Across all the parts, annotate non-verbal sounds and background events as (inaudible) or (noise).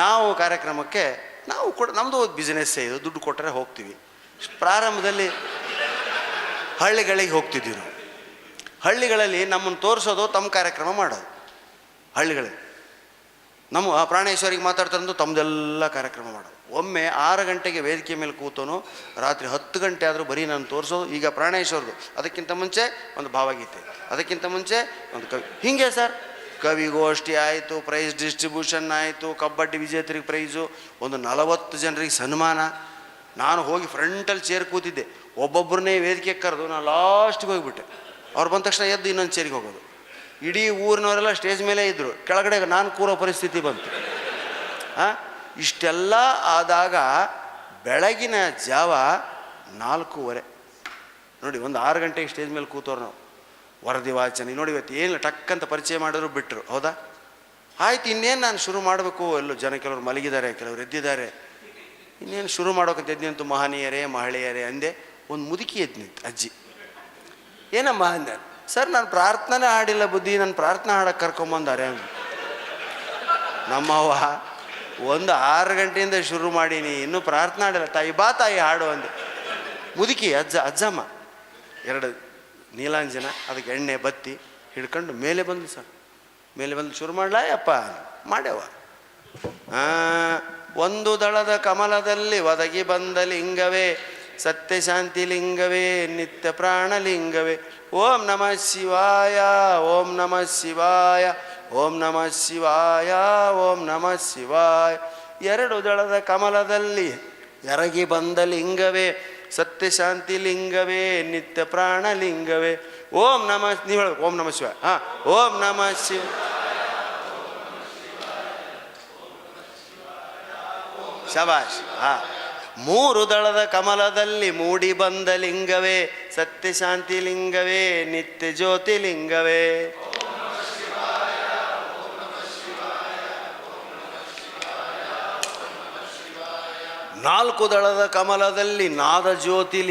ನಾವು ಕಾರ್ಯಕ್ರಮಕ್ಕೆ, ನಾವು ಕೂಡ ನಮ್ಮದು ಒಂದು ಬಿಸ್ನೆಸ್ಸೇ ಇದು, ದುಡ್ಡು ಕೊಟ್ಟರೆ ಹೋಗ್ತೀವಿ. ಪ್ರಾರಂಭದಲ್ಲಿ ಹಳ್ಳಿಗಳಿಗೆ ಹೋಗ್ತಿದ್ದೀವಿ ನಾವು. ಹಳ್ಳಿಗಳಲ್ಲಿ ನಮ್ಮನ್ನು ತೋರಿಸೋದು ತಮ್ಮ ಕಾರ್ಯಕ್ರಮ ಮಾಡೋದು. ಹಳ್ಳಿಗಳಲ್ಲಿ ನಮ್ಮ, ಆ ಪ್ರಾಣೇಶ್ವರಿಗೆ ಮಾತಾಡ್ತಾರಂದು ತಮ್ಮದೆಲ್ಲ ಕಾರ್ಯಕ್ರಮ ಮಾಡೋದು. ಒಮ್ಮೆ ಆರು ಗಂಟೆಗೆ ವೇದಿಕೆ ಮೇಲೆ ಕೂತೋನು, ರಾತ್ರಿ ಹತ್ತು ಗಂಟೆ ಆದರೂ ಬರೀ ನಾನು ತೋರಿಸೋದು, ಈಗ ಪ್ರಾಣೇಶ್ವರದು. ಅದಕ್ಕಿಂತ ಮುಂಚೆ ಒಂದು ಭಾವಗೀತೆ, ಅದಕ್ಕಿಂತ ಮುಂಚೆ ಒಂದು ಕವಿ. ಹೀಗೆ ಸರ್ ಕವಿಗೋಷ್ಠಿ ಆಯಿತು ಪ್ರೈಸ್ ಡಿಸ್ಟ್ರಿಬ್ಯೂಷನ್ ಆಯಿತು, ಕಬಡ್ಡಿ ವಿಜೇತರಿಗೆ ಪ್ರೈಸು ಒಂದು ನಲವತ್ತು ಜನರಿಗೆ ಸನ್ಮಾನ. ನಾನು ಹೋಗಿ ಫ್ರಂಟಲ್ಲಿ ಚೇರ್ ಕೂತಿದ್ದೆ. ಒಬ್ಬೊಬ್ಬರನ್ನೇ ವೇದಿಕೆ ಕರೆದು ನಾನು ಲಾಸ್ಟ್ಗೆ ಹೋಗಿಬಿಟ್ಟೆ. ಅವ್ರು ಬಂದ ತಕ್ಷಣ ಎದ್ದು ಇನ್ನೊಂದು ಚೇರಿಗೆ ಹೋಗೋದು. ಇಡೀ ಊರಿನವರೆಲ್ಲ ಸ್ಟೇಜ್ ಮೇಲೆ ಇದ್ದರು ಕೆಳಗಡೆ ನಾನು ಕೂರೋ ಪರಿಸ್ಥಿತಿ ಬಂತು. ಹಾಂ ಇಷ್ಟೆಲ್ಲ ಆದಾಗ ಬೆಳಗಿನ ಜಾವ ನಾಲ್ಕೂವರೆ. ನೋಡಿ, ಒಂದು ಆರು ಗಂಟೆಗೆ ಸ್ಟೇಜ್ ಮೇಲೆ ಕೂತವ್ರು ನಾವು. ವರದಿ ವಾಚನೆ. ನೋಡಿ ಇವತ್ತು ಏನು ಟಕ್ ಅಂತ ಪರಿಚಯ ಮಾಡಿದ್ರು ಬಿಟ್ಟರು ಹೌದಾ? ಆಯ್ತು, ಇನ್ನೇನು ನಾನು ಶುರು ಮಾಡಬೇಕು? ಎಲ್ಲೋ ಜನ ಕೆಲವರು ಮಲಗಿದ್ದಾರೆ, ಕೆಲವರು ಎದ್ದಿದ್ದಾರೆ. ಇನ್ನೇನು ಶುರು ಮಾಡೋಕಂತ ಎದ್ನಿಂತು ಮಹನೀಯರೇ, ಮಹಿಳೆಯರೇ ಅಂದೆ ಒಂದು ಮುದುಕಿ ಎದ್ದು ಅಜ್ಜಿ. ಏನಮ್ಮ ಅಂದೆ? ಸರ್, ನಾನು ಪ್ರಾರ್ಥನೆ ಹಾಡಿಲ್ಲ ಬುದ್ಧಿ, ನಾನು ಪ್ರಾರ್ಥನೆ ಹಾಡಕ್ಕೆ ಕರ್ಕೊಂಬಂದಾರೆ. ನಮ್ಮವ್ವ, ಒಂದು ಆರು ಗಂಟೆಯಿಂದ ಶುರು ಮಾಡೀನಿ ಇನ್ನೂ ಪ್ರಾರ್ಥನೆ ಹಾಡಿಲ್ಲ, ತಾಯಿ ಬಾ ತಾಯಿ ಹಾಡು ಅಂದೆ. ಮುದುಕಿ, ಅಜ್ಜ, ಅಜ್ಜಮ್ಮ. ಎರಡು ನೀಲಾಂಜನ, ಅದಕ್ಕೆ ಎಣ್ಣೆ, ಬತ್ತಿ ಹಿಡ್ಕೊಂಡು ಮೇಲೆ ಬಂದು ಸರ್. ಮೇಲೆ ಬಂದು ಶುರು ಮಾಡಲಾಯಪ್ಪ ಮಾಡ್ಯವ ಒಂದು ದಳದ ಕಮಲದಲ್ಲಿ ಒದಗಿ ಬಂದ ಲಿಂಗವೇ ಸತ್ಯಶಾಂತಿ ಲಿಂಗವೇ, ನಿತ್ಯ ಪ್ರಾಣ ಲಿಂಗವೇ. ಓಂ ನಮಃ ಶಿವಾಯ, ಓಂ ನಮಃ ಶಿವಾಯ, ಓಂ ನಮಃ ಶಿವಾಯ, ಓಂ ನಮಃ ಶಿವಾಯ. ಎರಡು ದಳದ ಕಮಲದಲ್ಲಿ ಎರಗಿ ಬಂದ ಲಿಂಗವೇ ಸತ್ಯ ಶಾಂತಿ ಲಿಂಗವೇ, ನಿತ್ಯ ಪ್ರಾಣ ಲಿಂಗವೇ. ಓಂ ನಮ, ನೀವು ಹೇಳ, ಓಂ ನಮಃ ಶಿವ. ಹಾಂ, ಓಂ ನಮ ಶಿವ. ಶಬಾಷ್, ಹಾ. ಮೂರು ದಳದ ಕಮಲದಲ್ಲಿ ಮೂಡಿ ಬಂದ ಲಿಂಗವೇ, ಸತ್ಯ ಶಾಂತಿ ಲಿಂಗವೇ, ನಿತ್ಯ ಜ್ಯೋತಿ ನಾಲ್ಕು ದಳದ ಕಮಲದಲ್ಲಿ ನಾದ ಜ್ಯೋತಿ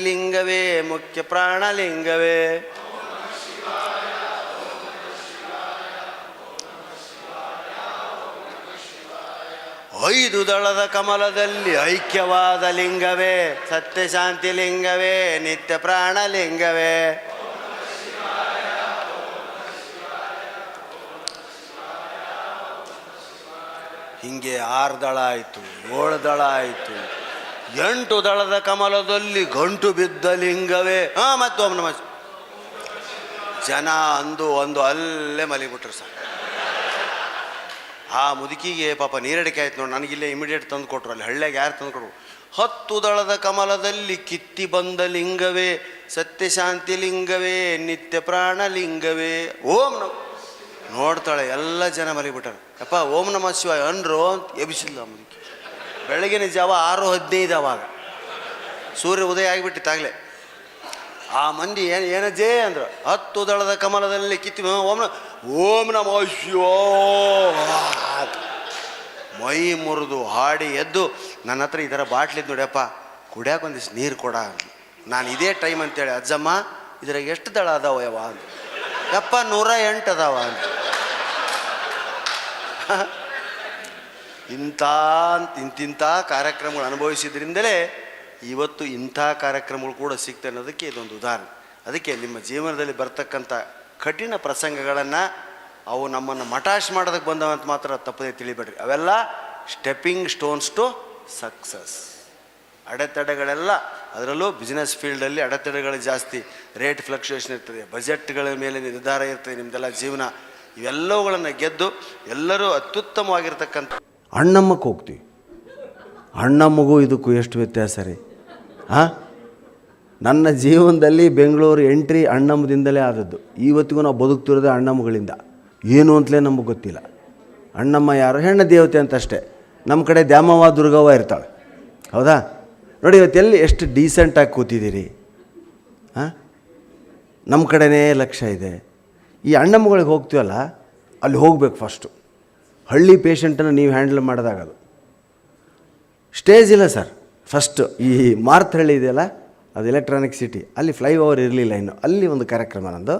ಲಿಂಗವೇ, ಮುಖ್ಯ ಪ್ರಾಣ ಲಿಂಗವೇ. ಐದು ದಳದ ಕಮಲದಲ್ಲಿ ಐಕ್ಯವಾದ ಲಿಂಗವೇ, ಸತ್ಯಶಾಂತಿ ಲಿಂಗವೇ, ನಿತ್ಯ ಪ್ರಾಣ ಹಿಂಗೆ ಆರು ದಳ ಆಯಿತು, ಏಳು ದಳ ಆಯಿತು, ಎಂಟು ದಳದ ಕಮಲದಲ್ಲಿ ಗಂಟು ಬಿದ್ದ ಲಿಂಗವೇ. ಹಾಂ, ಮತ್ತು ಒಮ್ಮೆ ಜನ ಅಂದು ಒಂದು ಅಲ್ಲೇ ಮಲಿಬಿಟ್ರು ಸರ್. ಆ ಮುದುಕಿಗೆ ಪಾಪ ನೀರಡಿಕೆ ಆಯ್ತು ನೋಡಿ, ನನಗಿಲ್ಲೇ ಇಮಿಡಿಯೇಟ್ ತಂದು ಕೊಟ್ರು, ಅಲ್ಲಿ ಹಳ್ಳಿಗೆ ಯಾರು ತಂದು ಕೊಟ್ರು? ಹತ್ತು ದಳದ ಕಮಲದಲ್ಲಿ ಕಿತ್ತಿ ಬಂದ ಲಿಂಗವೇ, ಸತ್ಯಶಾಂತಿ ಲಿಂಗವೇ, ನಿತ್ಯ ಪ್ರಾಣ ಲಿಂಗವೇ. ಓಂ ನಮ. ನೋಡ್ತಾಳೆ, ಎಲ್ಲ ಜನ ಮಲಿಬಿಟ್ಟಾರೆ ಅಪ್ಪ ಓಂ ನಮ ಶಿವಾಯ ಅನ್ರು ಎಬ್ಸಿಲ್ಲ ಮುದುಕಿ ಬೆಳಗಿನ ಜಾವ ಆರು ಹದಿನೈದು ಅವಾಗ. ಸೂರ್ಯ ಉದಯ ಆಗಿಬಿಟ್ಟಿತ್ತಾಗಲೇ ಆ ಮಂದಿ ಏನು, ಏನಜ್ಜೇ ಅಂದ್ರು, ಹತ್ತು ದಳದ ಕಮಲದಲ್ಲಿ ಕಿತ್ತಿ, ಓಂ ಓಂ ನಮ ಮೈ ಮುರಿದು ಹಾಡಿ ಎದ್ದು, ನನ್ನ ಹತ್ರ ಈ ಥರ ಬಾಟ್ಲಿದ್ದು ನೋಡ್ಯಪ್ಪ ಕುಡಿಯಕ್ಕೆ ಒಂದಿಷ್ಟು ನೀರು ಕೊಡ. ನಾನು ಇದೇ ಟೈಮ್ ಅಂತೇಳಿ, ಅಜ್ಜಮ್ಮ, ಇದ್ರಾಗ ಎಷ್ಟು ದಳ ಅದಾವ ಯಾವ ಅಂತ ಯಪ್ಪ, ನೂರ ಎಂಟು ಅದಾವ ಅಂತ (laughs) ಇಂಥ ಇಂತಿಂಥ ಕಾರ್ಯಕ್ರಮಗಳು ಅನುಭವಿಸಿದ್ರಿಂದಲೇ ಇವತ್ತು ಇಂಥ ಕಾರ್ಯಕ್ರಮಗಳು ಕೂಡ ಸಿಗ್ತವೆ ಅನ್ನೋದಕ್ಕೆ ಇದೊಂದು ಉದಾಹರಣೆ. ಅದಕ್ಕೆ ನಿಮ್ಮ ಜೀವನದಲ್ಲಿ ಬರ್ತಕ್ಕಂಥ ಕಠಿಣ ಪ್ರಸಂಗಗಳನ್ನು ಅವು ನಮ್ಮನ್ನು ಮಟಾಶ್ ಮಾಡೋದಕ್ಕೆ ಬಂದವಂತ ಮಾತ್ರ ತಪ್ಪದೇ ತಿಳಿಬೇಡ್ರಿ. ಅವೆಲ್ಲ ಸ್ಟೆಪ್ಪಿಂಗ್ ಸ್ಟೋನ್ಸ್ ಟು ಸಕ್ಸಸ್ ಅಡೆತಡೆಗಳೆಲ್ಲ ಅದರಲ್ಲೂ ಬಿಸ್ನೆಸ್ ಫೀಲ್ಡಲ್ಲಿ ಅಡೆತಡೆಗಳು ಜಾಸ್ತಿ ರೇಟ್ ಫ್ಲಕ್ಚುಯೇಷನ್ ಇರ್ತದೆ ಬಜೆಟ್ಗಳ ಮೇಲೆ ನಿರ್ಧಾರ ಇರ್ತದೆ ನಿಮ್ಮದೆಲ್ಲ ಜೀವನ. ಇವೆಲ್ಲವುಗಳನ್ನು ಗೆದ್ದು ಎಲ್ಲರೂ ಅತ್ಯುತ್ತಮವಾಗಿರ್ತಕ್ಕಂಥ ಅಣ್ಣಮ್ಮಕ್ಕೆ ಹೋಗ್ತೀವಿ. ಅಣ್ಣಮ್ಮಗೂ ಇದಕ್ಕೂ ಎಷ್ಟು ವ್ಯತ್ಯಾಸ ರೀ? ಹಾಂ ನನ್ನ ಜೀವನದಲ್ಲಿ ಬೆಂಗಳೂರು ಎಂಟ್ರಿ ಅಣ್ಣಮ್ಮದಿಂದಲೇ ಆದದ್ದು. ಇವತ್ತಿಗೂ ನಾವು ಬದುಕ್ತಿರೋದೇ ಅಣ್ಣಮ್ಮಗಳಿಂದ. ಏನು ಅಂತಲೇ ನಮಗೆ ಗೊತ್ತಿಲ್ಲ. ಅಣ್ಣಮ್ಮ ಯಾರು? ಹೆಣ್ಣು ದೇವತೆ ಅಂತ ಅಷ್ಟೇ. ನಮ್ಮ ಕಡೆ ದ್ಯಾಮವ್ವ, ದುರ್ಗವ್ವ ಇರ್ತಾಳೆ. ಹೌದಾ? ನೋಡಿ, ಇವತ್ತೆಲ್ಲಿ ಎಷ್ಟು ಡೀಸೆಂಟಾಗಿ ಕೂತಿದ್ದೀರಿ? ಹಾಂ ನಮ್ಮ ಕಡೆನೇ ಲಕ್ಷ್ಯ ಇದೆ. ಈ ಅಣ್ಣಮ್ಮಗಳಿಗೆ ಹೋಗ್ತೀವಲ್ಲ, ಅಲ್ಲಿ ಹೋಗ್ಬೇಕು ಫಸ್ಟು ಹಳ್ಳಿ ಪೇಷಂಟನ್ನು ನೀವು ಹ್ಯಾಂಡಲ್ ಮಾಡಿದಾಗ ಅದು. ಸ್ಟೇಜ್ ಇಲ್ಲ ಸರ್ ಫಸ್ಟು ಈ ಮಾರ್ತಹಳ್ಳಿ ಇದೆಯಲ್ಲ, ಅದು ಎಲೆಕ್ಟ್ರಾನಿಕ್ ಸಿಟಿ ಅಲ್ಲಿ ಫ್ಲೈ ಓವರ್ ಇರಲಿಲ್ಲ ಇನ್ನು. ಅಲ್ಲಿ ಒಂದು ಕಾರ್ಯಕ್ರಮ ನಂದು.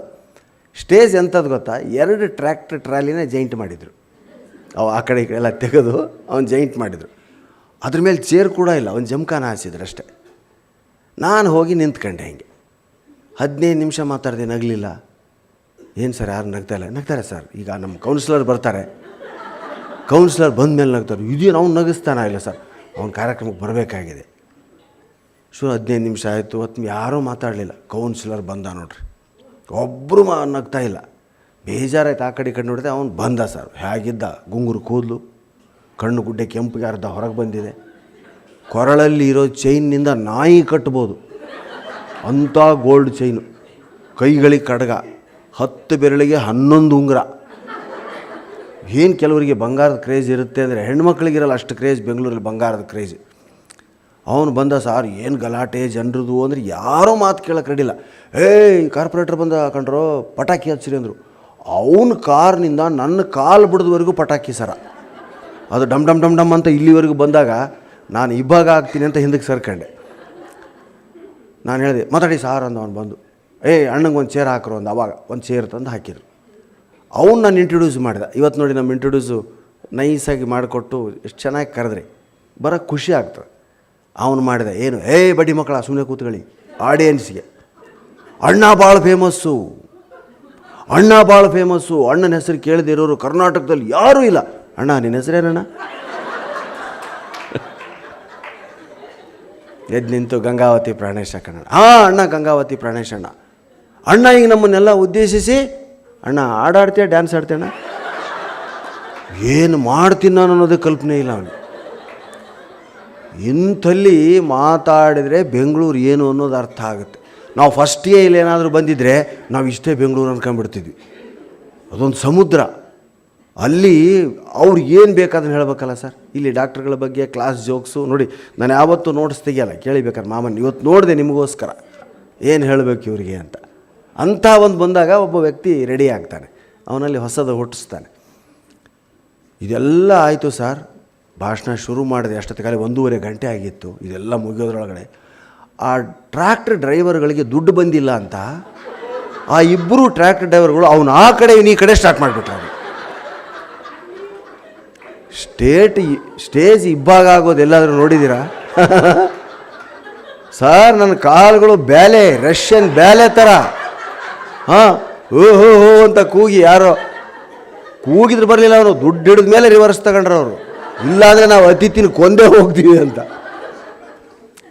ಸ್ಟೇಜ್ ಎಂಥದ್ದು ಗೊತ್ತಾ? ಎರಡು ಟ್ರ್ಯಾಕ್ಟರ್ ಟ್ರಾಲಿನೇ ಜೈಂಟ್ ಮಾಡಿದರು. ಅವು ಆ ಕಡೆ ಎಲ್ಲ ತೆಗೆದು ಅವ್ನು ಜೈಂಟ್ ಮಾಡಿದರು. ಅದ್ರ ಮೇಲೆ ಚೇರ್ ಕೂಡ ಇಲ್ಲ. ಅವ್ನು ಜಮ್ಕಾನ ಹಾಸಿದ್ರು ಅಷ್ಟೇ. ನಾನು ಹೋಗಿ ನಿಂತ್ಕೊಂಡೆ ಹಿಂಗೆ. ಹದಿನೈದು ನಿಮಿಷ ಮಾತಾಡ್ದೆ ನಗಲಿಲ್ಲ. ಏನು ಸರ್ ಯಾರು ನಗ್ತಾ ಇಲ್ಲ? ನಗ್ತಾರೆ ಸರ್. ಈಗ ನಮ್ಮ ಕೌನ್ಸಿಲರ್ ಬರ್ತಾರೆ. ಕೌನ್ಸಿಲರ್ ಬಂದ ಮೇಲೆ ನಗ್ತಾರೆ. ಇದೇನು ಅವ್ನು ನಗಿಸ್ತಾನ ಇಲ್ಲ ಸರ್? ಅವ್ನ ಕಾರ್ಯಕ್ರಮಕ್ಕೆ ಬರಬೇಕಾಗಿದೆ. ಶು, ಹದಿನೈದು ನಿಮಿಷ ಆಯಿತು. ಹೊತ್ತು ಯಾರೂ ಮಾತಾಡಲಿಲ್ಲ. ಕೌನ್ಸಿಲರ್ ಬಂದ ನೋಡ್ರಿ. ಒಬ್ಬರು ಮಾ ನಗ್ತಾ ಇಲ್ಲ. ಬೇಜಾರಾಯ್ತು ಆ ಕಡೆ ಕಡೆ ನೋಡಿದೆ ಅವ್ನು ಬಂದ ಸರ್. ಹೇಗಿದ್ದ? ಗುಂಗುರು ಕೂದಲು. ಕಣ್ಣು ಗುಡ್ಡೆ ಕೆಂಪಿಗೆ ಅರ್ಧ ಹೊರಗೆ ಬಂದಿದೆ. ಕೊರಳಲ್ಲಿ ಇರೋ ಚೈನ್ನಿಂದ ನಾಯಿ ಕಟ್ಬೋದು. ಅಂಥ ಗೋಲ್ಡ್ ಚೈನು ಕೈಗಳಿಗೆ ಕಡಗ. ಹತ್ತು ಬೆರಳಿಗೆ ಹನ್ನೊಂದು ಉಂಗುರ. ಏನು ಕೆಲವರಿಗೆ ಬಂಗಾರದ ಕ್ರೇಜ್ ಇರುತ್ತೆ ಅಂದರೆ ಹೆಣ್ಮಕ್ಳಿಗಿರಲ್ಲ ಅಷ್ಟು ಕ್ರೇಜ್, ಬೆಂಗಳೂರಲ್ಲಿ ಬಂಗಾರದ ಕ್ರೇಜ್. ಅವನು ಬಂದ ಸಾರ್, ಏನು ಗಲಾಟೆ ಜನರದು ಅಂದರೆ ಯಾರೂ ಮಾತು ಕೇಳಕ್ಕೆ ರೆಡಿಲ್ಲ ಏಯ್, ಕಾರ್ಪೊರೇಟರ್ ಬಂದ ಕಂಡ್ರೋ ಪಟಾಕಿ ಹಚ್ಚಿರಿ ಅಂದರು. ಅವನ ಕಾರ್ನಿಂದ ನನ್ನ ಕಾಲು ಬಿಡೋದ್ವರೆಗೂ ಪಟಾಕಿ ಸರ. ಅದು ಡಮ್ ಡಮ್ ಡಮ್ ಡಮ್ ಅಂತ ಇಲ್ಲಿವರೆಗೂ ಬಂದಾಗ ನಾನು ಇಬ್ಬಾಗ ಆಗ್ತೀನಿ ಅಂತ ಹಿಂದಕ್ಕೆ ಸರ್ಕಂಡೆ. ನಾನು ಹೇಳಿದೆ, ಮಾತಾಡಿ ಸಾರ್ ಅಂದ ಅವನು ಬಂದು. ಏಯ್ ಅಣ್ಣಂಗೆ ಒಂದು ಚೇರ್ ಹಾಕ್ರು ಒಂದು ಅವಾಗ ಒಂದು ಚೇರ್ ತಂದು ಹಾಕಿದ್ರು. ಅವ್ನು ನಾನು ಇಂಟ್ರೊಡ್ಯೂಸ್ ಮಾಡಿದೆ. ಇವತ್ತು ನೋಡಿ ನಮ್ಮ ಇಂಟ್ರೊಡ್ಯೂಸು ನೈಸಾಗಿ ಮಾಡಿಕೊಟ್ಟು ಎಷ್ಟು ಚೆನ್ನಾಗಿ ಕರೆದ್ರಿ. ಬರೋಕ್ಕೆ ಖುಷಿ ಆಗ್ತದೆ. ಅವನು ಮಾಡಿದೆ, ಏನು ಏಯ್ ಬಡಿ ಮಕ್ಕಳ ಸುಮ್ಮನೆ ಕೂತ್ಕೊಳ್ಳಿ. ಆಡಿಯನ್ಸ್ಗೆ ಅಣ್ಣ ಭಾಳ ಫೇಮಸ್ಸು ಅಣ್ಣ ಭಾಳ ಫೇಮಸ್ಸು ಅಣ್ಣನ ಹೆಸರು ಕೇಳದೇ ಇರೋರು ಕರ್ನಾಟಕದಲ್ಲಿ ಯಾರೂ ಇಲ್ಲ. ಅಣ್ಣ ನಿನ್ನ ಹೆಸರೇನಣ್ಣ ಎದ್ದು ನಿಂತು ಗಂಗಾವತಿ ಪ್ರಾಣೇಶ ಕನ್ನಡ. ಹಾಂ, ಅಣ್ಣ ಗಂಗಾವತಿ ಪ್ರಾಣೇಶ್ ಅಣ್ಣ, ಈಗ ನಮ್ಮನ್ನೆಲ್ಲ ಉದ್ದೇಶಿಸಿ, ಅಣ್ಣ, ಆಡಾಡ್ತೀಯ ಡ್ಯಾನ್ಸ್ ಆಡ್ತೀಯಣ್ಣ? ಏನು ಮಾಡ್ತೀನಿ ನಾನು ಅನ್ನೋದೇ ಕಲ್ಪನೆ ಇಲ್ಲ ಅವನು ಇಂಥಲ್ಲಿ ಮಾತಾಡಿದರೆ ಬೆಂಗಳೂರು ಏನು ಅನ್ನೋದು ಅರ್ಥ ಆಗುತ್ತೆ. ನಾವು ಫಸ್ಟಿಗೆ ಇಲ್ಲಿ ಏನಾದರೂ ಬಂದಿದ್ದರೆ ನಾವು ಇಷ್ಟೇ ಬೆಂಗಳೂರು ಅಂದ್ಕೊಂಡ್ಬಿಡ್ತಿದ್ವಿ ಅದೊಂದು ಸಮುದ್ರ. ಅಲ್ಲಿ ಅವ್ರು ಏನು ಬೇಕಾದ್ರೂ ಹೇಳಬೇಕಲ್ಲ ಸರ್? ಇಲ್ಲಿ ಡಾಕ್ಟ್ರುಗಳ ಬಗ್ಗೆ ಕ್ಲಾಸ್ ಜೋಕ್ಸು ನೋಡಿ, ನಾನು ಯಾವತ್ತೂ ನೋಟ್ಸ್ ತೆಗಿಯಲ್ಲ, ಕೇಳಿಬೇಕಾದ್ರೆ ಮಾಮನ್ ಇವತ್ತು ನೋಡಿದೆ ನಿಮಗೋಸ್ಕರ. ಏನು ಹೇಳಬೇಕು ಇವರಿಗೆ ಅಂತ. ಅಂಥ ಒಂದು ಬಂದಾಗ ಒಬ್ಬ ವ್ಯಕ್ತಿ ರೆಡಿ ಆಗ್ತಾನೆ. ಅವನಲ್ಲಿ ಹೊಸದು ಹುಟ್ಟಿಸ್ತಾನೆ. ಇದೆಲ್ಲ ಆಯಿತು ಸರ್. ಭಾಷಣ ಶುರು ಮಾಡಿದೆ ಅಷ್ಟೊತ್ತಿಗಾಲಿ ಒಂದೂವರೆ ಗಂಟೆ ಆಗಿತ್ತು. ಇದೆಲ್ಲ ಮುಗಿಯೋದ್ರೊಳಗಡೆ. ಆ ಟ್ರ್ಯಾಕ್ಟರ್ ಡ್ರೈವರ್ಗಳಿಗೆ ದುಡ್ಡು ಬಂದಿಲ್ಲ ಅಂತ ಆ ಇಬ್ಬರು ಟ್ರ್ಯಾಕ್ಟರ್ ಡ್ರೈವರ್ಗಳು ಅವನು ಆ ಕಡೆ ಈ ಕಡೆ ಸ್ಟಾರ್ಟ್ ಮಾಡಿಬಿಟ್ರು ಸ್ಟೇಟ್ ಸ್ಟೇಜ್ ಇಬ್ಬಾಗ ಆಗೋದು ಎಲ್ಲಾದರೂ ನೋಡಿದ್ದೀರಾ (laughs) ಸರ್, ನನ್ನ ಕಾಲುಗಳು ಬ್ಯಾಲೆ, ರಷ್ಯನ್ ಬ್ಯಾಲೆ ಥರ ಹಾಂ ಓ ಹೋ ಅಂತ ಕೂಗಿ ಯಾರೋ, ಕೂಗಿದ್ರು ಬರಲಿಲ್ಲ ಅವರು, ದುಡ್ಡು ಹಿಡಿದ ಮೇಲೆ ರಿವರ್ಸ್ ತಗೊಂಡ್ರು ಅವರು. ಇಲ್ಲಾಂದರೆ ನಾವು ಅತಿಥಿನ ಕೊಂದೇ ಹೋಗ್ತೀವಿ ಅಂತ.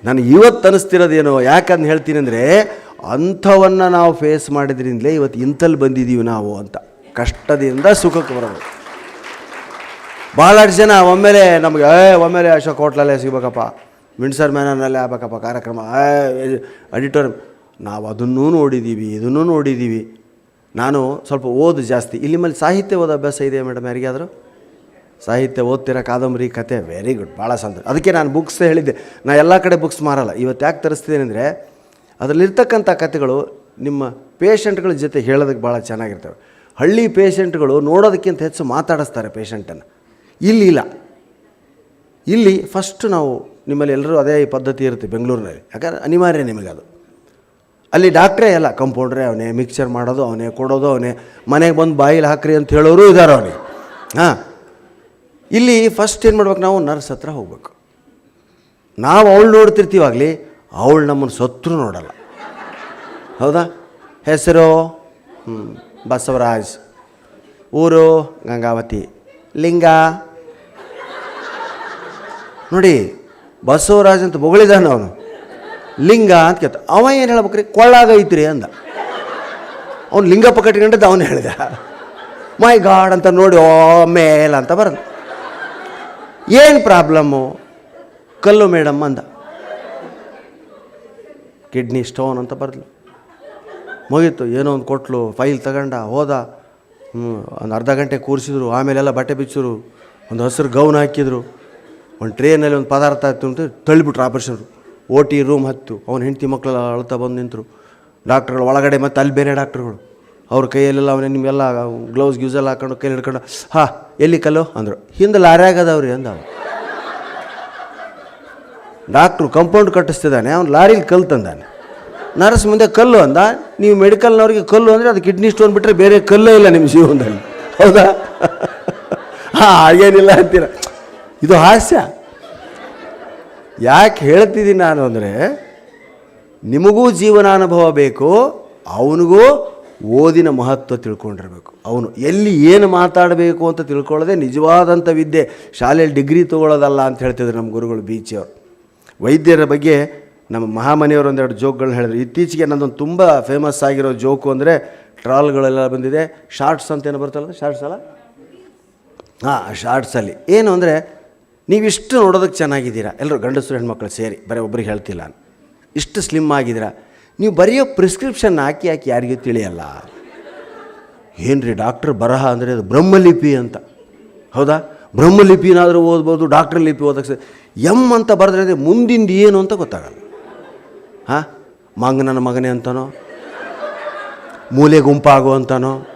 ನಾನು ಇವತ್ತು ಅನಿಸ್ತಿರೋದೇನು ಯಾಕಂದ್ರೆ ಹೇಳ್ತೀನಿ ಅಂದರೆ, ಅಂಥವನ್ನು ನಾವು ಫೇಸ್ ಮಾಡಿದ್ರಿಂದಲೇ ಇವತ್ತು ಇಂಥಲ್ಲಿ ಬಂದಿದ್ದೀವಿ ನಾವು ಅಂತ. ಕಷ್ಟದಿಂದ ಸುಖಕ್ಕೆ ಬರೋದು. ಭಾಳಷ್ಟು ಜನ ಒಮ್ಮೆಲೆ ನಮಗೆ, ಏ, ಒಮ್ಮೆಲೆ ಅಶೋಕ್ ಹೋಟ್ಲಲ್ಲೇ ಸಿಗ್ಬೇಕಪ್ಪ. ಮಿಣ್ಸರ್ ಮ್ಯಾನರ್ನಲ್ಲೇ ಆಗ್ಬೇಕಪ್ಪ ಕಾರ್ಯಕ್ರಮ. ಅಡಿಟೋರಿಯಂ ನಾವು ಅದನ್ನೂ ನೋಡಿದ್ದೀವಿ ಇದನ್ನೂ ನೋಡಿದ್ದೀವಿ ನಾನು ಸ್ವಲ್ಪ ಓದು ಜಾಸ್ತಿ. ಇಲ್ಲಿ ಮೇಲೆ ಸಾಹಿತ್ಯ ಓದೋ ಅಭ್ಯಾಸ ಇದೆಯಾ ಮೇಡಮ್ ಯಾರಿಗಾದರೂ? ಸಾಹಿತ್ಯ ಓದ್ತಿರೋ ಕಾದಂಬರಿ ಕತೆ? ವೆರಿ ಗುಡ್ ಭಾಳ ಸಂತೋಷ. ಅದಕ್ಕೆ ನಾನು ಬುಕ್ಸ್ ಹೇಳಿದ್ದೆ. ನಾ ಎಲ್ಲ ಕಡೆ ಬುಕ್ಸ್ ಮಾರಲ್ಲ. ಇವತ್ತು ಯಾಕೆ ತರಿಸ್ತೀನಿ ಅಂದರೆ, ಅದರಲ್ಲಿರ್ತಕ್ಕಂಥ ಕತೆಗಳು ನಿಮ್ಮ ಪೇಷಂಟ್ಗಳ ಜೊತೆ ಹೇಳೋದಕ್ಕೆ ಭಾಳ ಚೆನ್ನಾಗಿರ್ತವೆ. ಹಳ್ಳಿ ಪೇಷಂಟ್ಗಳು ನೋಡೋದಕ್ಕಿಂತ ಹೆಚ್ಚು ಮಾತಾಡಿಸ್ತಾರೆ ಪೇಷಂಟನ್ನು ಇಲ್ಲಿ ಇಲ್ಲ. ಇಲ್ಲಿ ಫಸ್ಟ್ ನಾವು ನಿಮ್ಮಲ್ಲಿ ಎಲ್ಲರೂ ಅದೇ ಪದ್ಧತಿ ಇರುತ್ತೆ ಬೆಂಗಳೂರಿನಲ್ಲಿ. ಯಾಕಂದರೆ ಅನಿವಾರ್ಯ ನಿಮಗೆ ಅದು. ಅಲ್ಲಿ ಡಾಕ್ಟ್ರೇ ಅಲ್ಲ, ಕಂಪೌಂಡ್ರೆ ಅವನೇ ಮಿಕ್ಸರ್ ಮಾಡೋದು ಅವನೇ, ಕೊಡೋದು ಅವನೇ, ಮನೆಗೆ ಬಂದು ಬಾಯಿಲಿ ಹಾಕ್ರಿ ಅಂತ ಹೇಳೋರು ಇದ್ದಾರೆ ಅವನೇ ಹಾಂ. ಇಲ್ಲಿ ಫಸ್ಟ್ ಏನು ಮಾಡ್ಬೇಕು ನಾವು? ನರ್ಸ್ ಹತ್ರ ಹೋಗ್ಬೇಕು. ನಾವು ಅವಳು ನೋಡ್ತಿರ್ತೀವಾಗಲಿ, ಅವಳು ನಮ್ಮನ್ನು ಸತ್ರು ನೋಡಲ್ಲ. ಹೌದಾ? ಹೆಸರು? ಹ್ಞೂ ಬಸವರಾಜ್. ಊರು? ಗಂಗಾವತಿ. ಲಿಂಗ? ನೋಡಿ, ಬಸವರಾಜ್ ಅಂತ ಬೊಗಳಿದ್ದಾನೆ ಅವನು. ಲಿಂಗ ಅಂತ ಕೇಳ್ತ ಅವ ಏನು ಹೇಳ್ಬೇಕ್ರಿ? ಕೊಳ್ಳಾಗ ಐತ್ರಿ ಅಂದ. ಅವ್ನು ಲಿಂಗಪ್ಪ ಕಟ್ಕೊಂಡಿದ್ದ ಅವನು ಹೇಳಿದ. ಮೈ ಗಾಡ್ ಅಂತ ನೋಡಿ, ಓ, ಮೇಲ್ ಅಂತ ಬರೋದು. ಏನು ಪ್ರಾಬ್ಲಮ್ಮು? ಕಲ್ಲು ಮೇಡಮ್ ಅಂದ. ಕಿಡ್ನಿ ಸ್ಟೋನ್ ಅಂತ ಬರಲು ಮುಗೀತು, ಏನೋ ಒಂದು ಕೊಟ್ಲು, ಫೈಲ್ ತಗೊಂಡ, ಹೋದ. ಒಂದು ಅರ್ಧ ಗಂಟೆ ಕೂರಿಸಿದ್ರು, ಆಮೇಲೆಲ್ಲ ಬಟ್ಟೆ ಬಿಚ್ಚಿದ್ರು, ಒಂದು ಹಸಿರು ಗೌನ್ ಹಾಕಿದ್ರು. ಒಂದು ಟ್ರೇನಲ್ಲಿ ಒಂದು ಪದಾರ್ಥ ಆಯ್ತು ಅಂತ ತಳ್ಳಿಬಿಟ್ರು ಆಪರೇಷನ್ರು. ಓ ಟಿ ರೂಮ್ ಹತ್ತು. ಅವನ ಹೆಂಡತಿ ಮಕ್ಕಳೆಲ್ಲ ಅಳ್ತಾ ಬಂದು ನಿಂತರು. ಡಾಕ್ಟ್ರುಗಳು ಒಳಗಡೆ ಮತ್ತು ಅಲ್ಲಿ ಬೇರೆ ಡಾಕ್ಟ್ರುಗಳು. ಅವ್ರ ಕೈಯಲ್ಲೆಲ್ಲ ಅವನೇ ನಿಮಗೆಲ್ಲ ಗ್ಲೌಸ್ ಗ್ಯೂಸೆಲ್ಲ ಹಾಕೊಂಡು ಕೈಲಿ ಹಿಡ್ಕೊಂಡು, ಹಾ, ಎಲ್ಲಿ ಕಲ್ಲು? ಅಂದರು. ಹಿಂದೆ ಲಾರ್ಯಾಗದವ್ರಿ ಅಂದ ಅವ್ನು ಡಾಕ್ಟ್ರು ಕಂಪೌಂಡ್ ಕಟ್ಟಿಸ್ತಿದ್ದಾನೆ, ಅವ್ನು ಲಾರಿಲಿ ಕಲ್ಲು ತಂದಾನೆ. ನರ್ಸ್ ಮುಂದೆ ಕಲ್ಲು ಅಂದ, ನೀವು ಮೆಡಿಕಲ್ನವ್ರಿಗೆ ಕಲ್ಲು ಅಂದರೆ ಅದು ಕಿಡ್ನಿ ಸ್ಟೋನ್ ಬಿಟ್ಟರೆ ಬೇರೆ ಕಲ್ಲೇ ಇಲ್ಲ ನಿಮ್ಮ ಜೀವನದಲ್ಲಿ. ಹೌದಾ? (laughs) ಹಾಂ, ಹಾಗೇನಿಲ್ಲ ಅಂತೀರ. ಇದು ಹಾಸ್ಯ. ಯಾಕೆ ಹೇಳ್ತಿದ್ದೀನಿ ನಾನು ಅಂದರೆ, ನಿಮಗೂ ಜೀವನಾನುಭವ ಬೇಕು, ಅವನಿಗೂ ಓದಿನ ಮಹತ್ವ ತಿಳ್ಕೊಂಡಿರಬೇಕು. ಅವನು ಎಲ್ಲಿ ಏನು ಮಾತಾಡಬೇಕು ಅಂತ ತಿಳ್ಕೊಳ್ಳೋದೆ ನಿಜವಾದಂಥ ವಿದ್ಯೆ, ಶಾಲೆಯಲ್ಲಿ ಡಿಗ್ರಿ ತೊಗೊಳ್ಳೋದಲ್ಲ ಅಂತ ಹೇಳ್ತಿದ್ರು ನಮ್ಮ ಗುರುಗಳು ಬೀಚಿಯವರು ವೈದ್ಯರ ಬಗ್ಗೆ ನಮ್ಮ ಮಹಾಮನೆಯವರು ಒಂದೆರಡು ಜೋಕ್ಗಳನ್ನ ಹೇಳಿದ್ರು. ಇತ್ತೀಚೆಗೆ ನನ್ನದೊಂದು ತುಂಬ ಫೇಮಸ್ ಆಗಿರೋ ಜೋಕು ಅಂದರೆ, ಟ್ರಾಲ್ಗಳೆಲ್ಲ ಬಂದಿದೆ. ಶಾರ್ಟ್ಸ್ ಅಂತ ಏನು ಬರ್ತಲ್ಲ ಶಾರ್ಟ್ಸ್ ಅಲ್ಲ? ಹಾಂ ಶಾರ್ಟ್ಸಲ್ಲಿ ಏನು ಅಂದರೆ ನೀವಿಷ್ಟು ನೋಡೋದಕ್ಕೆ ಚೆನ್ನಾಗಿದ್ದೀರಾ? ಎಲ್ಲರೂ ಗಂಡಸರು ಹೆಣ್ಮಕ್ಳು ಸೇರಿ, ಬರೀ ಒಬ್ರಿಗೆ ಹೇಳ್ತಿಲ್ಲ ಇಷ್ಟು ಸ್ಲಿಮ್ ಆಗಿದ್ದೀರಾ? ನೀವು ಬರೆಯೋ ಪ್ರಿಸ್ಕ್ರಿಪ್ಷನ್ ಹಾಕಿ ಹಾಕಿ ಯಾರಿಗೂ ತಿಳಿಯಲ್ಲ. ಏನು ರೀ ಡಾಕ್ಟ್ರ್ ಬರಹ ಅಂದರೆ ಅದು ಬ್ರಹ್ಮಲಿಪಿ ಅಂತ. ಹೌದಾ? ಬ್ರಹ್ಮಲಿಪಿನಾದರೂ ಓದ್ಬೋದು ಡಾಕ್ಟ್ರ್ ಲಿಪಿ ಓದಕ್ಕೆ ಎಂ ಅಂತ ಬರೆದ್ರೆ ಮುಂದಿಂದು ಏನು ಅಂತ ಗೊತ್ತಾಗಲ್ಲ. ಹಾಂ? ಮಂಗನನ ಮಗನೇ ಅಂತನೋ? ಮೂಲೆ ಗುಂಪಾಗೋ ಅಂತನೋ?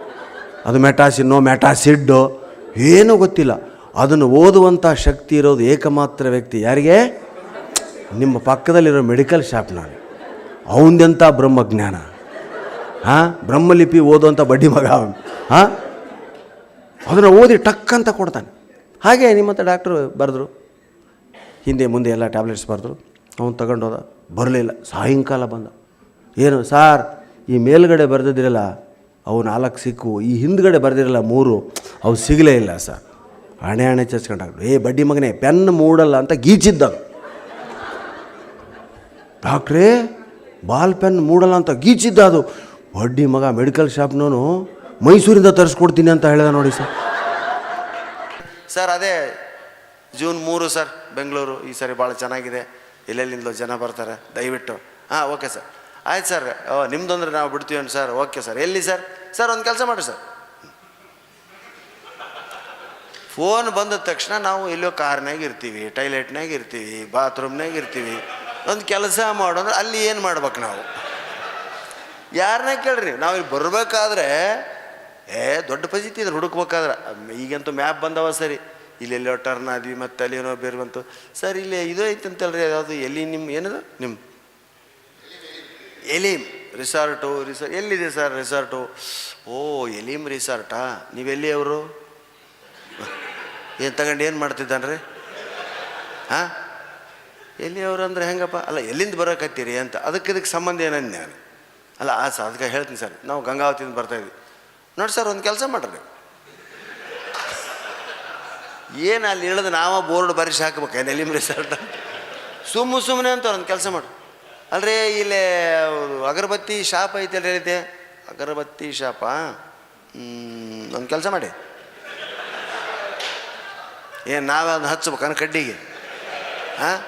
ಅದು ಮೆಟಾಸಿನ್ನೋ, ಮೆಟಾಸಿಡ್ಡೋ? ಏನೂ ಗೊತ್ತಿಲ್ಲ. ಅದನ್ನು ಓದುವಂಥ ಶಕ್ತಿ ಇರೋದು ಏಕಮಾತ್ರ ವ್ಯಕ್ತಿ ಯಾರಿಗೆ? ನಿಮ್ಮ ಪಕ್ಕದಲ್ಲಿರೋ ಮೆಡಿಕಲ್ ಶಾಪ್ನವನು ಅವನದೆಂಥ ಬ್ರಹ್ಮಜ್ಞಾನ? ಹಾಂ? ಬ್ರಹ್ಮಲಿಪಿ ಓದುವಂಥ ಬಡ್ಡಿ ಮಗ ಅವನು. ಹಾಂ? ಅದನ್ನು ಓದಿ ಟಕ್ ಅಂತ ಕೊಡ್ತಾನೆ. ಹಾಗೆ ನಿಮ್ಮ ಹತ್ರ ಡಾಕ್ಟ್ರು ಬರೆದ್ರು. ಹಿಂದೆ ಮುಂದೆ ಎಲ್ಲ ಟ್ಯಾಬ್ಲೆಟ್ಸ್ ಬರೆದ್ರು. ಅವನು ತಗೊಂಡೋದ ಬರಲಿಲ್ಲ. ಸಾಯಂಕಾಲ ಬಂದ. ಏನು ಸಾರ್, ಈ ಮೇಲುಗಡೆ ಬರೆದಿದ್ದಿರಲ್ಲ ಅವು ನಾಲ್ಕು ಸಿಕ್ಕು. ಈ ಹಿಂದ್ಗಡೆ ಬರೆದಿರಲ್ಲ ಮೂರು. ಅವು ಸಿಗಲೇ ಇಲ್ಲ ಸರ್. ಹಣೆ ಹಣೆ ಚಚ್ಕೊಂಡಾಗ್ರು ಏ, ಬಡ್ಡಿ ಮಗನೇ, ಪೆನ್ ಮೂಡಲ್ಲ ಅಂತ ಗೀಚಿದ್ದ ಡಾಕ್ಟ್ರೇ, ಬಾಲ್ ಪೆನ್ ಮೂಡಲ್ಲ ಅಂತ ಗೀಚಿದ್ದ ಅದು ಬಡ್ಡಿ ಮಗ ಮೆಡಿಕಲ್ ಶಾಪ್ನೂ ಮೈಸೂರಿಂದ ತರಿಸ್ಕೊಡ್ತೀನಿ ಅಂತ ಹೇಳಿದ ನೋಡಿ ಸರ್. ಸರ್, ಅದೇ ಜೂನ್ ಮೂರು ಸರ್, ಬೆಂಗಳೂರು. ಈ ಸರಿ ಭಾಳ ಚೆನ್ನಾಗಿದೆ. ಎಲ್ಲೆಲ್ಲಿಂದಲೋ ಜನ ಬರ್ತಾರೆ, ದಯವಿಟ್ಟು. ಹಾಂ, ಓಕೆ ಸರ್. ಆಯ್ತು ಸರ್. ಓ ಅಂದರೆ ನಾವು ಬಿಡ್ತೀವೇನು ಸರ್. Okay sir. ಎಲ್ಲಿ ಸರ್? ಸರ್, ಒಂದು ಕೆಲಸ ಮಾಡಿರಿ ಸರ್. ಫೋನ್ ಬಂದ ತಕ್ಷಣ ನಾವು ಎಲ್ಲೋ ಕಾರ್ನಾಗ ಇರ್ತೀವಿ ಟೈಲೆಟ್ನಾಗ ಇರ್ತೀವಿ, ಬಾತ್ರೂಮ್ನಾಗ ಇರ್ತೀವಿ. ಒಂದು ಕೆಲಸ ಮಾಡೋದ್ರೆ ಅಲ್ಲಿ ಏನು ಮಾಡ್ಬೇಕು ನಾವು? ಯಾರನ್ನ ಕೇಳ್ರಿ? ನಾವು ಇಲ್ಲಿ ಬರಬೇಕಾದ್ರೆ, ಏ, ದೊಡ್ಡ ಪಜಿತಿ ಇದ್ರೆ ಹುಡುಕ್ಬೇಕಾದ್ರೆ. ಈಗಂತೂ ಮ್ಯಾಪ್ ಬಂದವ ಸರಿ. ಇಲ್ಲೆಲ್ಲೋ ಟರ್ನ್ ಆದ್ವಿ ಮತ್ತೆ ಅಲ್ಲಿ ಏನೋ ಬೇರೆ ಬಂತು. ಸರ್, ಇಲ್ಲಿ ಇದು ಐತಂತಲ್ರಿ ಯಾವುದು ಎಲ್ಲಿ ನಿಮ್ಮ ಏನದು? ನಿಮ್ಮ ಎಲೀಮ್ ರಿಸಾರ್ಟು ರಿಸಾರ್ಟ್ ಎಲ್ಲಿದೆ ಸರ್ ರಿಸಾರ್ಟು ಓ, ಎಲೀಮ್ ರಿಸಾರ್ಟಾ ನೀವೆಲ್ಲಿ ಅವರು? ಏನು ತಗೊಂಡು ಏನು ಮಾಡ್ತಿದ್ದಾನ್ರಿ? ಹಾಂ ಎಲ್ಲಿ ಅವರು ಅಂದ್ರೆ ಹೆಂಗಪ್ಪ? ಅಲ್ಲ, ಎಲ್ಲಿಂದ ಬರೋಕತ್ತೀರಿ ಅಂತ. ಅದಕ್ಕೆ ಇದಕ್ಕೆ ಸಂಬಂಧ ಏನಂದ ನಾನು? ಅಲ್ಲ, ಆ ಸರ್ ಅದಕ್ಕೆ ಹೇಳ್ತೀನಿ ಸರ್. ನಾವು ಗಂಗಾವತಿಯಿಂದ ಬರ್ತಾಯಿದ್ವಿ ನೋಡಿ ಸರ್, ಒಂದು ಕೆಲಸ ಮಾಡ್ರಿ. ಏನು ಅಲ್ಲಿ ಇಳಿದು ನಾವ ಬೋರ್ಡ್ ಬರೆಸಿ ಹಾಕ್ಬೇಕು? ಎಲಿಮ್ ರಿಸಾರ್ಟ್ ಸುಮ್ಮ ಸುಮ್ಮನೆ ಅಂತ ಒಂದು ಕೆಲಸ ಮಾಡು. ಅಲ್ರಿ, ಇಲ್ಲಿ, ಅಗರಬತ್ತಿ ಶಾಪ್ ಐತಲ್ರಿ ಹೇಳಿದ್ದೆ ಅಗರಬತ್ತಿ ಶಾಪಾ? ಒಂದು ಕೆಲಸ ಮಾಡಿ. ಏನು ನಾವೇ ಅದನ್ನ ಹಚ್ಬೇಕನ್ನ ಕಡ್ಡಿಗೆ? ಹಾಂ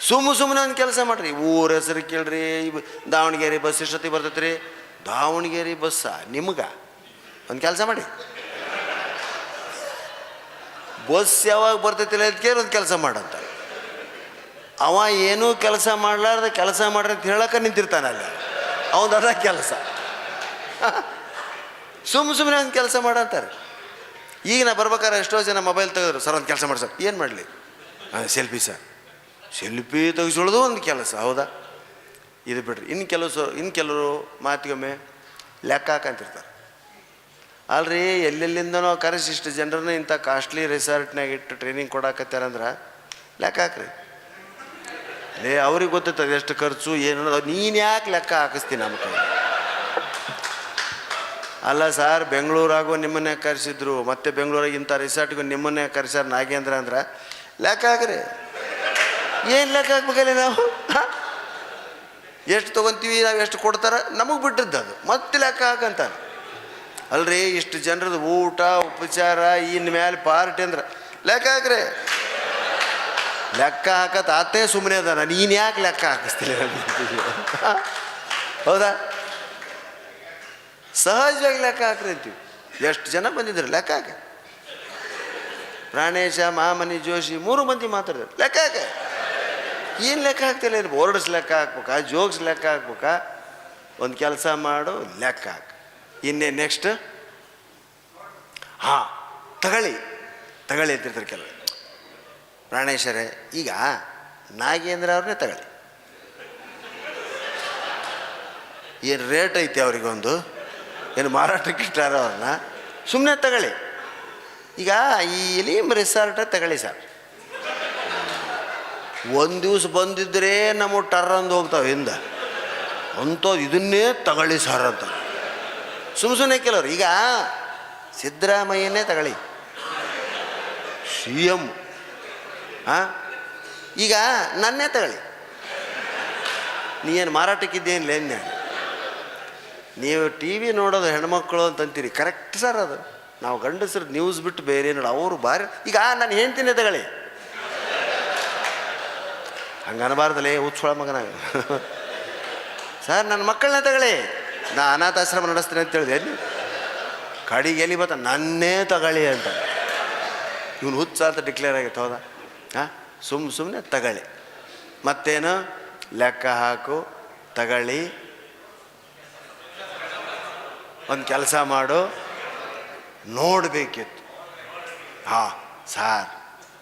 ಸುಮ್ಮ ಸುಮ್ಮನೆ ಒಂದು ಕೆಲಸ ಮಾಡ್ರಿ. ಊರ ಹೆಸರು ಕೇಳ್ರಿ ದಾವಣಗೆರೆ ಬಸ್ ಎಷ್ಟೊತ್ತಿಗೆ ಬರ್ತೈತೆ ರೀ ದಾವಣಗೆರೆ ಬಸ್ಸ, ನಿಮ್ಗೆ? ಒಂದು ಕೆಲಸ ಮಾಡಿ ಬಸ್ ಯಾವಾಗ ಬರ್ತೈತಿಲ್ಲ ಅಂತ ಕೇಳಿ ಒಂದು ಕೆಲಸ ಮಾಡಂತ. ಅವ ಏನೂ ಕೆಲಸ ಮಾಡಲಾರ್ದ ಕೆಲಸ ಮಾಡ್ರಿ ಅಂತ ಹೇಳಕ್ಕೆ ನಿಂತಿರ್ತಾನೆ ಅಲ್ಲಿ. ಅವನದ ಕೆಲಸ. (laughs) ಸುಮ್ಮ ಸುಮ್ಮನೆ ಒಂದು ಕೆಲಸ ಮಾಡಂತಾರೆ. ಈಗ ನಾ ಬರ್ಬೇಕಾದ್ರೆ ಎಷ್ಟೋ ಜನ ಮೊಬೈಲ್ ತೆಗೆದ್ರು. ಸರ್, ಒಂದು ಕೆಲಸ ಮಾಡಿ ಸರ್. ಏನು ಮಾಡಲಿ? Selfie sir. ಸೆಲ್ಫಿ ತೆಗೆಸೋಳೋದು ಒಂದು ಕೆಲಸ. ಹೌದಾ? ಇದು ಬಿಡ್ರಿ. ಇನ್ನು ಕೆಲವು ಸ ಇನ್ನು ಕೆಲವರು ಮಾತಿಗೊಮ್ಮೆ ಲೆಕ್ಕ ಹಾಕಂತಿರ್ತಾರೆ. ಅಲ್ರಿ, ಎಲ್ಲೆಲ್ಲಿಂದನೋ ಕರೆಸಿ ಇಷ್ಟು ಜನರನ್ನ ಇಂಥ ಕಾಸ್ಟ್ಲಿ ರೆಸಾರ್ಟ್ನಾಗ ಇಟ್ಟು ಟ್ರೈನಿಂಗ್ ಕೊಡಾಕತ್ತಾರಂದ್ರೆ ಲೆಕ್ಕ ಹಾಕ್ರಿ. ಲೇ, ಅವ್ರಿಗೆ ಗೊತ್ತೈತೆ ಎಷ್ಟು ಖರ್ಚು, ಏನು ನೀನು ಯಾಕೆ ಲೆಕ್ಕ ಹಾಕಿಸ್ತೀನಿ ನಮ್ಮ ಕೈ ಅಲ್ಲ ಸರ್, ಬೆಂಗಳೂರಾಗೂ ನಿಮ್ಮನ್ನೇ ಕರೆಸಿದ್ರು. ಮತ್ತೆ ಬೆಂಗಳೂರಾಗ ಇಂಥ ರಿಸಾರ್ಟ್ಗೂ ನಿಮ್ಮನ್ನೇ ಕರೆಸ್ಯಾರ ನಾಗೇಂದ್ರ ಅಂದ್ರೆ ಲೆಕ್ಕ ಹಾಕ್ರಿ. ಏನು ಲೆಕ್ಕ ಹಾಕ್ಬೇಕಲ್ಲ ನಾವು? ಎಷ್ಟು ತೊಗೊಂತೀವಿ, ನಾವು ಎಷ್ಟು ಕೊಡ್ತಾರ? ನಮಗೆ ಬಿಟ್ಟಿದ್ದು ಅದು. ಮತ್ತೆ ಲೆಕ್ಕ ಹಾಕಂತಾನೆ ಅಲ್ರಿ, ಇಷ್ಟು ಜನರದ್ದು ಊಟ, ಉಪಚಾರ ಇನ್ನು ಮೇಲೆ ಪಾರ್ಟಿ ಅಂದ್ರೆ ಲೆಕ್ಕ ಹಾಕ್ರಿ. ಲೆಕ್ಕ ಹಾಕತ್ ಆತೇ ಸುಮ್ಮನೆ ಅದ ನೀನು ಯಾಕೆ ಲೆಕ್ಕ ಹಾಕಿಸ್ತಿಲ್ಲ ಹೌದಾ? ಸಹಜವಾಗಿ ಲೆಕ್ಕ ಹಾಕ್ರಿ ಅಂತೀವಿ. ಎಷ್ಟು ಜನ ಬಂದಿದ್ರು? ಲೆಕ್ಕ ಹಾಕ. ಪ್ರಾಣೇಶ, ಮಾಮನಿ, ಜೋಶಿ, ಮೂರು ಮಂದಿ ಮಾತಾಡಿದ್ರು ಲೆಕ್ಕ ಹಾಕ. ಏನು ಲೆಕ್ಕ ಹಾಕ್ತಿಲ್ಲ ಏನು ಬೋರ್ಡ್ಸ್ ಲೆಕ್ಕ ಹಾಕ್ಬೇಕಾ? ಜೋಕ್ಸ್ ಲೆಕ್ಕ ಹಾಕ್ಬೇಕಾ? ಒಂದು ಕೆಲಸ ಮಾಡು, ಲೆಕ್ಕ ಹಾಕ. ಇನ್ನೇ ನೆಕ್ಸ್ಟ್ ಹಾಂ, ತಗಳಿ. ತಗೊಳ್ಳಿ ಅಂತಿರ್ತಾರೆ ಕೆಲವರು. ಪ್ರಾಣೇಶ್ವರೇ ಈಗ ನಾಗೇಂದ್ರ ಅವ್ರನ್ನೇ ತಗಳಿ. ಏನು ರೇಟ್ ಐತೆ ಅವರಿಗೊಂದು? ಏನು ಮಾರಾಟಕ್ಕೆ ಇಟ್ಟಾರ ಅವ್ರನ್ನ ಸುಮ್ಮನೆ ತಗೊಳ್ಳಿ. ಈಗ ಈ ಎಲಿಮ್ ರಿಸಾರ್ಟ ತಗೊಳ್ಳಿ ಸರ್. ಒಂದು ದಿವಸ ಬಂದಿದ್ರೆ ನಮ್ಮ ಟರ್ ಅಂದು ಹೋಗ್ತಾವೆ ಹಿಂದೆ. ಅಂಥದ್ದು ಇದನ್ನೇ ತಗೊಳ್ಳಿ ಸರ್ ಅಂತ. ಸುಮ್ಮ ಸುಮ್ಮನೆ ಕೆಲವ್ರು ಈಗ ಸಿದ್ದರಾಮಯ್ಯನೇ ತಗೊಳ್ಳಿ. C M. ಹಾಂ ಈಗ ನನ್ನೇ ತಗೊಳ್ಳಿ. ನೀ ಏನು ಮಾರಾಟಕ್ಕಿದ್ದೇನು ಎನ್ನೆ ನೀವು ಟಿ ವಿ ನೋಡೋದು ಹೆಣ್ಮಕ್ಳು ಅಂತಂತೀರಿ. ಕರೆಕ್ಟ್ ಸರ್ ಅದು. ನಾವು ಗಂಡಸರು ನ್ಯೂಸ್ ಬಿಟ್ಟು ಬೇರೆ ನೋಡಿ ಅವರು ಬಾರಿ ಈಗ ನಾನು ಹೇಳ್ತೀನಿ ತಗೊಳ್ಳಿ. ಹಂಗೆ ಅನಬಾರ್ದಲೇ ಹುಚ್ಚೊಳ ಮಗನ. ಸರ್ ನನ್ನ ಮಕ್ಕಳನ್ನ ತಗೊಳ್ಳಿ. ನಾ ಅನಾಥಾಶ್ರಮ ನಡೆಸ್ತೀನಿ ಅಂತ ಹೇಳಿದೆ. ಕಡಿಗೆ ಎಲ್ಲಿ ಬತ್ತ? ನನ್ನೇ ತಗಳಿ ಅಂತ. ಇವನು ಹುಚ್ಚ ಅಂತ ಡಿಕ್ಲೇರ್ ಆಗಿತ್ತು, ಹೌದಾ? ಹಾಂ ಸುಮ್ಮ ಸುಮ್ಮನೆ ತಗಳಿ ಮತ್ತೇನು? ಲೆಕ್ಕ ಹಾಕು, ತಗೊಳ್ಳಿ. ಒಂದು ಕೆಲಸ ಮಾಡು. ನೋಡಬೇಕಿತ್ತು. ಹಾಂ, ಸಾರ್,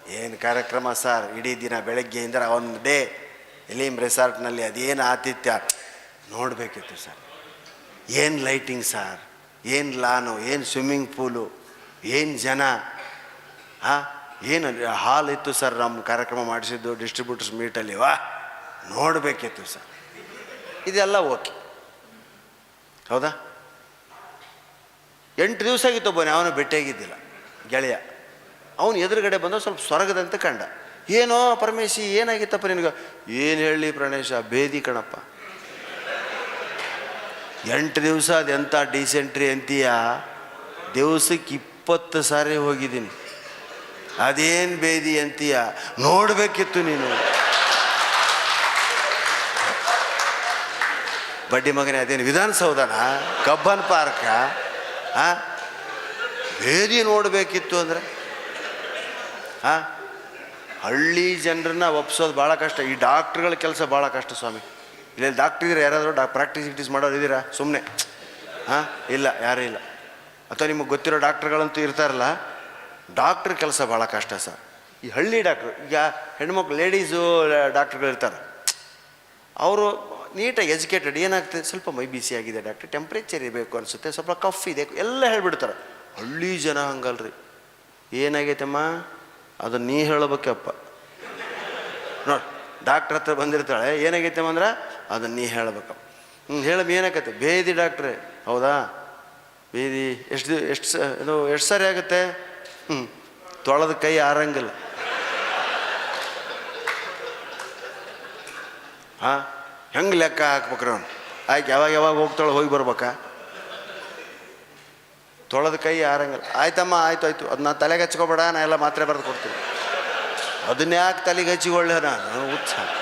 ಏನು ಕಾರ್ಯಕ್ರಮ ಸರ್? ಇಡೀ ದಿನ ಬೆಳಗ್ಗೆಯಿಂದ ಒಂದು ಡೇ ಎಲಿಮ್ ರೆಸಾರ್ಟ್ನಲ್ಲಿ ಅದೇನು ಆತಿಥ್ಯ? ನೋಡಬೇಕಿತ್ತು ಸರ್. ಏನು ಲೈಟಿಂಗ್ ಸರ್? ಏನು ಲಾನು? ಏನು ಸ್ವಿಮ್ಮಿಂಗ್ ಪೂಲು? ಏನು ಜನ? ಹಾಂ, ಏನು ಹಾಲ್ ಇತ್ತು ಸರ್ ನಮ್ಮ ಕಾರ್ಯಕ್ರಮ ಮಾಡಿಸಿದ್ದು ಡಿಸ್ಟ್ರಿಬ್ಯೂಟರ್ಸ್ ಮೀಟಲ್ಲಿ? ವಾ, ನೋಡಬೇಕಿತ್ತು ಸರ್. ಇದೆಲ್ಲ ಓಕೆ. ಹೌದಾ? ಎಂಟು ದಿವಸ ಆಗಿತ್ತು ಒಬ್ಬನೇ ಅವನು ಭೇಟಿಯಾಗಿದ್ದಿಲ್ಲ ಗೆಳೆಯ. ಅವನು ಎದುರುಗಡೆ ಬಂದ ಸ್ವಲ್ಪ ಸ್ವರ್ಗದಂತೆ ಕಂಡ. ಏನೋ ಪರಮೇಶಿ, ಏನಾಗಿತ್ತಪ್ಪ ನಿನಗೆ? ಏನು ಹೇಳಿ ಪ್ರಣೇಶ ಬೇದಿ ಕಣಪ್ಪ. ಎಂಟು ದಿವಸ ಅದೆಂಥ ಡಿಸೆಂಟ್ರಿ ಅಂತೀಯ? ದಿವಸಕ್ಕೆ ಇಪ್ಪತ್ತು ಸಾರಿ ಹೋಗಿದ್ದೀನಿ. ಅದೇನು ಬೇದಿ ಅಂತೀಯ? ನೋಡಬೇಕಿತ್ತು ನೀನು. ಬಡ್ಡಿ ಮಗನೇ, ಅದೇನು ವಿಧಾನಸೌಧನ? Cubbon park? ಆ? ಬೇದಿ ನೋಡಬೇಕಿತ್ತು ಅಂದರೆ? ಹಾ ಹಳ್ಳಿ ಜನರನ್ನ ಒಪ್ಸೋದು ಭಾಳ ಕಷ್ಟ. ಈ ಡಾಕ್ಟ್ರುಗಳ ಕೆಲಸ ಭಾಳ ಕಷ್ಟ ಸ್ವಾಮಿ. ಇಲ್ಲಿ ಡಾಕ್ಟ್ರ್ ಇದ್ರೆ ಯಾರಾದರೂ ಡಾ ಪ್ರಾಕ್ಟೀಸ್ ಗಿಟೀಸ್ ಮಾಡೋರು ಇದ್ದೀರಾ? ಸುಮ್ಮನೆ ಹಾಂ ಇಲ್ಲ, ಯಾರೂ ಇಲ್ಲ. ಅಥವಾ ನಿಮಗೆ ಗೊತ್ತಿರೋ ಡಾಕ್ಟ್ರುಗಳಂತೂ ಇರ್ತಾರಲ್ಲ? ಡಾಕ್ಟ್ರ್ ಕೆಲಸ ಭಾಳ ಕಷ್ಟ ಸರ್. ಈ ಹಳ್ಳಿ ಡಾಕ್ಟ್ರು, ಈಗ ಹೆಣ್ಮಕ್ಳು ಲೇಡೀಸು ಡಾಕ್ಟ್ರುಗಳು ಇರ್ತಾರೆ. ಅವರು ನೀಟಾಗಿ ಎಜುಕೇಟೆಡ್, ಏನಾಗ್ತದೆ? ಸ್ವಲ್ಪ ಮೈ ಬಿಸಿ ಆಗಿದೆ ಡಾಕ್ಟ್ರ್. ಟೆಂಪ್ರೇಚರ್ ಇರಬೇಕು ಅನಿಸುತ್ತೆ, ಸ್ವಲ್ಪ ಕಫ್ ಇದೆ, ಎಲ್ಲ ಹೇಳ್ಬಿಡ್ತಾರೆ. ಹಳ್ಳಿ ಜನ ಹಂಗಲ್ರಿ. ಏನಾಗೈತಮ್ಮ? ಅದು ನೀ ಹೇಳಬೇಕಪ್ಪ ನೋಡಿ, ಡಾಕ್ಟ್ರ್ ಹತ್ರ ಬಂದಿರ್ತಾಳೆ, ಏನಾಗೈತಮ್ಮ ಅಂದ್ರೆ, ಅದನ್ನು ನೀ ಹೇಳ್ಬೇಕಪ್ಪ. ಹ್ಞೂ ಹೇಳಮ್ಮ ಏನಾಗತ್ತೆ? ಬೇದಿ ಡಾಕ್ಟ್ರೆ. ಹೌದಾ? ಬೇದಿ ಎಷ್ಟು ಎಷ್ಟು ಇದು, ಎಷ್ಟು ಸಾರಿ ಆಗುತ್ತೆ? ಹ್ಞೂ ತೊಳೆದ ಕೈ ಆರಂಗಿಲ್ಲ. ಹಾಂ? ಹೆಂಗೆ ಲೆಕ್ಕ ಹಾಕ್ಬೇಕ್ರಿ ಅವನು? ಆಯ್ತು ಯಾವಾಗ ಯಾವಾಗ ಹೋಗ್ತಾಳೆ ಹೋಗಿ ಬರ್ಬೇಕಾ. ತೊಳೆದ ಕೈ ಆರಂಗಿಲ್ಲ ಆಯ್ತಮ್ಮ, ಆಯ್ತು ಆಯ್ತು. ಅದನ್ನ ತಲೆಗೆ ಹಚ್ಕೊಬೇಡ, ನಾ ಎಲ್ಲ ಮಾತ್ರೆ ಬರೆದು ಕೊಡ್ತೀನಿ. ಅದನ್ನ ಯಾಕೆ ತಲೆಗೆ ಹಚ್ಚಿಕೊಳ್ಳೆ ನಾನು? ಉತ್ಸಾಹ